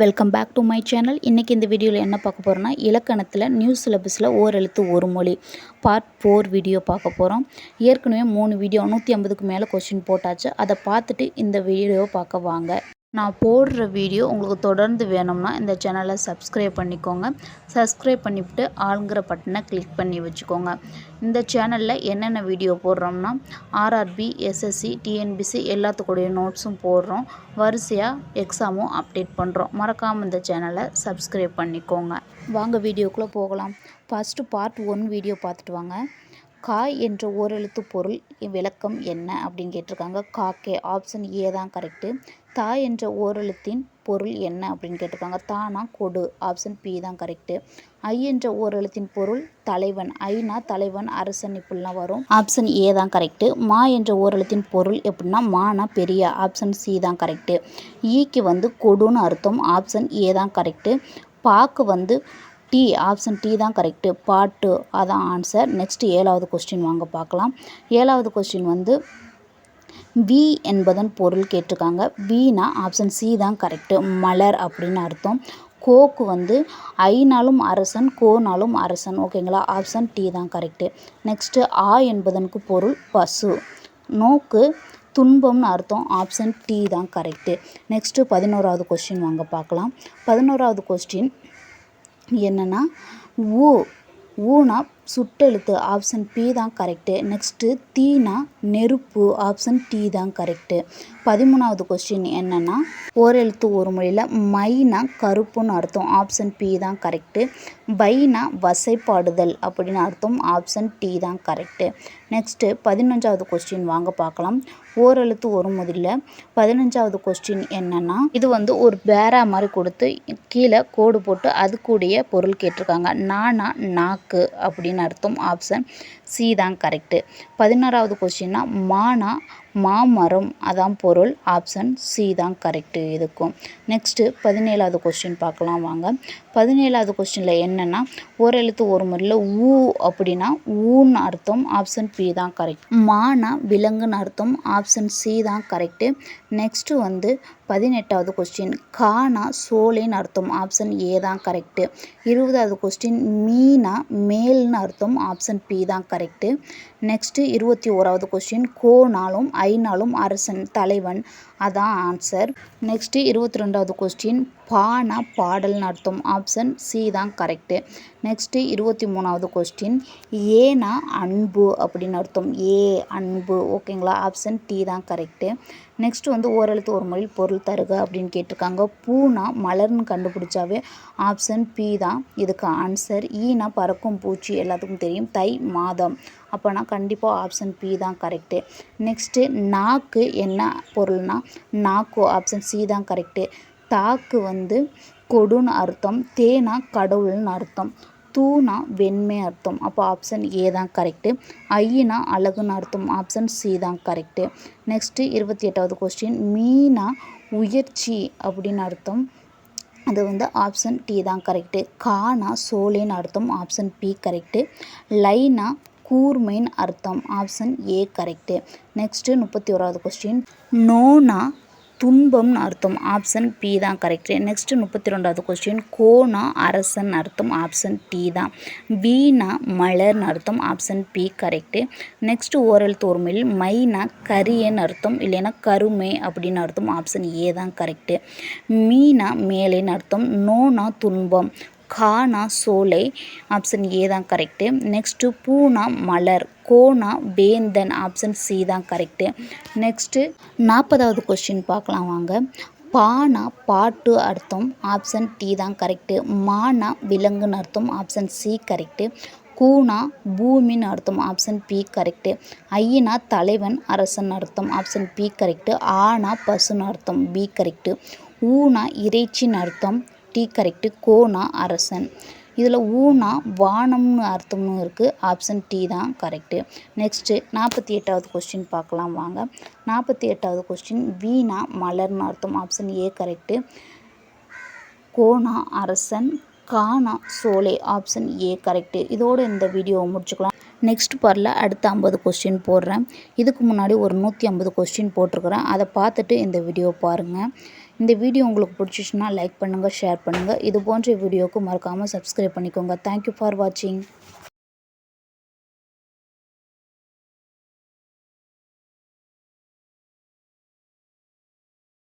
Welcome back to my channel இன்றைக்கி இந்த வீடியோவில் என்ன பார்க்க போகிறோன்னா இலக்கணத்தில் நியூ சிலபஸில் ஓரெழுத்து ஒரு மொழி பார்ட் ஃபோர் வீடியோ பார்க்க போகிறோம் ஏற்கனவே மூணு வீடியோ நூற்றி ஐம்பதுக்கு மேலே கொஷின் போட்டாச்சு. அதை பார்த்துட்டு இந்த வீடியோவை பார்க்க வாங்க. நான் போடுற வீடியோ உங்களுக்கு தொடர்ந்து வேணும்னா இந்த சேனலை சப்ஸ்கிரைப் பண்ணிக்கோங்க. சப்ஸ்கிரைப் பண்ணிவிட்டு ஆளுங்கிற பட்டனை கிளிக் பண்ணி வச்சுக்கோங்க. இந்த சேனலில் என்னென்ன வீடியோ போடுறோம்னா ஆர்ஆர்பி எஸ்எஸ்சி டிஎன்பிசி எல்லாத்துக்குடைய நோட்ஸும் போடுறோம். வரிசையாக எக்ஸாமும் அப்டேட் பண்ணுறோம் மறக்காமல் இந்த சேனலை சப்ஸ்கிரைப் பண்ணிக்கோங்க. வாங்க வீடியோக்குள்ளே போகலாம். ஃபஸ்ட்டு பார்ட் ஒன் வீடியோ பார்த்துட்டு வாங்க. காய் என்ற ஓரெழுத்து பொருள் விளக்கம் என்ன? அப்படின்னு கேட்டிருக்காங்க. காக்கே ஆப்ஷன் ஏ தான் கரெக்டு தாய் என்ற ஓரெழுத்தின் பொருள் என்ன? அப்படின்னு கேட்டிருக்காங்க. தானா கொடு ஆப்ஷன் பி தான் கரெக்டு ஐ என்ற ஓரெழுத்தின் பொருள் தலைவன். ஐனா தலைவன் அரசன் இப்படிலாம் வரும். ஆப்ஷன் ஏ தான் கரெக்டு மா என்ற ஓரெழுத்தின் பொருள் எப்படின்னா மானா பெரிய ஆப்ஷன் சி தான் கரெக்டு ஈக்கு e வந்து கொடுன்னு அர்த்தம். ஆப்ஷன் ஏ தான் கரெக்டு பாக்கு வந்து டி ஆப்ஷன் டி தான் கரெக்டு பாட்டு அதான் ஆன்சர் நெக்ஸ்ட் ஏழாவது கொஸ்டின் வாங்க பார்க்கலாம். ஏழாவது கொஸ்டின் வந்து வி என்பதன் பொருள் கேட்டிருக்காங்க. வினா ஆப்ஷன் சி தான் கரெக்டு மலர் அப்படின்னு அர்த்தம். கோக்கு வந்து ஐனாலும் அரசன் கோனாலும் அரசன். ஓகேங்களா ஆப்ஷன் டி தான் கரெக்டு நெக்ஸ்ட்டு ஆ என்பதற்கு பொருள் பசு. நோக்கு துன்பம்னு அர்த்தம். ஆப்ஷன் டி தான் கரெக்டு நெக்ஸ்ட்டு பதினோராவது கொஸ்டின் வாங்க பார்க்கலாம். பதினோராவது கொஸ்டின் என்னென்னா ஊ ஊனா சுட்டெழுத்து ஆப்ஷன் பி தான் கரெக்டு நெக்ஸ்ட்டு தீனா நெருப்பு ஆப்ஷன் டி தான் கரெக்டு பதிமூணாவது கொஸ்டின் என்னென்னா ஓரெழுத்து ஒரு மொழியில் மைனா கருப்புன்னு அர்த்தம் ஆப்ஷன் பி தான் கரெக்டு பைனா வசைப்பாடுதல் அப்படின்னு அர்த்தம் ஆப்ஷன் டி தான் கரெக்டு நெக்ஸ்ட்டு பதினஞ்சாவது கொஸ்டின் வாங்க பார்க்கலாம். ஓரெழுத்து ஒரு முதல்ல பதினஞ்சாவது கொஸ்டின் என்னென்னா இது வந்து ஒரு பேரா மாதிரி கொடுத்து கீழே கோடு போட்டு அது கூடிய பொருள் கேட்டிருக்காங்க. நானா நாக்கு அப்படின்னு அப்படின்னு அர்த்தம். ஆப்ஷன் சி தான் கரெக்டு பதினாறாவது கொஸ்டின்னா மானா மாமரம் அதான் பொருள். ஆப்ஷன் சி தான் கரெக்டு இதுக்கும் நெக்ஸ்ட்டு பதினேழாவது கொஸ்டின் பார்க்கலாம் வாங்க. பதினேழாவது கொஸ்டினில் என்னென்னா ஒரு எழுத்து ஒரு முறையில் ஊ அப்படின்னா ஊன்னு அர்த்தம் ஆப்ஷன் பி தான் கரெக்ட் மானா விலங்குன்னு அர்த்தம் ஆப்ஷன் சி தான் கரெக்டு நெக்ஸ்ட்டு வந்து பதினெட்டாவது கொஸ்டின் கானா சோலைன்னு அர்த்தம். ஆப்ஷன் ஏ தான் கரெக்டு இருபதாவது கொஸ்டின் மீனா மேல்னு அர்த்தம். ஆப்ஷன் பி தான் கரெக்டு நெக்ஸ்ட்டு இருபத்தி ஓராவது கொஸ்டின் கோனாலும் ஐநாலும் அரசன் தலைவன். அதான் ஆன்சர். நெக்ஸ்ட்டு இருபத்தி ரெண்டாவது கொஸ்டின் பானா பாடல்னு அர்த்தம். ஆப்ஷன் சி தான் கரெக்டு நெக்ஸ்ட்டு இருபத்தி மூணாவது கொஸ்டின் ஏனா அன்பு அப்படின்னு அர்த்தம். ஏ அன்பு. ஓகேங்களா ஆப்ஷன் டி தான் கரெக்டு நெக்ஸ்ட் வந்து ஓரெழுத்து ஒரு மொழி பொருள் தருக அப்படின்னு கேட்டிருக்காங்க. பூனா மலர்னு கண்டுபிடிச்சாவே ஆப்ஷன் பி தான். இதுக்கு ஆன்சர் ஈனா பறக்கும் பூச்சி எல்லாத்துக்கும் தெரியும். தை மாதம். அப்போனா கண்டிப்பாக ஆப்ஷன் பி தான் கரெக்டு நெக்ஸ்ட்டு நாக்கு என்ன பொருள்னால் நாக்கு ஆப்ஷன் சி தான் கரெக்டு தாக்கு வந்து கொடுன்னு அர்த்தம் தேனா கடவுள்னு அர்த்தம் தூனா வெண்மை அர்த்தம். அப்போ ஆப்ஷன் ஏ தான் கரெக்டு ஐயினா அழகுன்னு அர்த்தம் ஆப்ஷன் சி தான் கரெக்டு நெக்ஸ்ட்டு இருபத்தி எட்டாவது கொஸ்டின் மீனா உயர்ச்சி அப்படின்னு அர்த்தம் அது வந்து ஆப்ஷன் டி தான் கரெக்டு கானா சோலேன்னு அர்த்தம் ஆப்ஷன் பி கரெக்டு லைனா கூர்மைன்னு அர்த்தம். ஆப்ஷன் ஏ கரெக்டு நெக்ஸ்ட்டு முப்பத்தி ஓராவது கொஸ்டின் நோனா துன்பம்னு அர்த்தம். ஆப்ஷன் பி தான் கரெக்டு நெக்ஸ்ட்டு முப்பத்தி ரெண்டாவது கொஸ்டின் கோனா அரசன் அர்த்தம். ஆப்ஷன் டி தான். வீணா மலர்னு அர்த்தம். ஆப்ஷன் பி கரெக்டு நெக்ஸ்ட்டு ஓரல் தோர்மையில் மைனா கரியன்னு அர்த்தம். இல்லைன்னா கருமை அப்படின்னு அர்த்தம். ஆப்ஷன் ஏ தான் கரெக்டு மீனா மேலேன்னு அர்த்தம். நோனா துன்பம். கானா சோலை ஆப்ஷன் ஏ தான் கரெக்டு நெக்ஸ்ட்டு பூனா மலர் கோனா வேந்தன் ஆப்ஷன் சி தான் கரெக்டு நெக்ஸ்ட்டு நாற்பதாவது கொஸ்டின் பார்க்கலாம் வாங்க. பானா பாட்டு அர்த்தம் ஆப்ஷன் டி தான் கரெக்டு மானா விலங்குன்னு அர்த்தம் ஆப்ஷன் சி கரெக்டு கூனா பூமின்னு அர்த்தம் ஆப்ஷன் பி கரெக்டு ஐயனா தலைவன் அரசன் அர்த்தம் ஆப்ஷன் பி கரெக்டு ஆனா பசுன்னு அர்த்தம் பி கரெக்டு ஊனா இறைச்சின்னு அர்த்தம் டி கரெக்டு கோனா அரசன். இதில் ஊனா வானம்னு அர்த்தமும் இருக்குது ஆப்ஷன் டி தான் கரெக்டு. நெக்ஸ்ட்டு நாற்பத்தி எட்டாவது கொஸ்டின் பார்க்கலாம் வாங்க. நாற்பத்தி எட்டாவது கொஸ்டின் வீணா மலர்னு அர்த்தம். Option A correct. கோனா அரசன் கானா சோலே. Option A correct. இதோடு இந்த வீடியோவை முடிச்சுக்கலாம். நெக்ஸ்ட் பாரில் அடுத்த ஐம்பது கொஸ்டின் போடுறேன். இதுக்கு முன்னாடி ஒரு நூற்றி ஐம்பது கொஸ்டின் போட்டிருக்கிறேன். அதை பார்த்துட்டு இந்த வீடியோ பாருங்கள் இந்த வீடியோ உங்களுக்கு பிடிச்சிச்சுன்னா லைக் பண்ணுங்கள் ஷேர் பண்ணுங்கள் இது போன்ற வீடியோவுக்கு மறக்காமல் சப்ஸ்கிரைப் பண்ணிக்கோங்க. தேங்க்யூ ஃபார் வாட்சிங்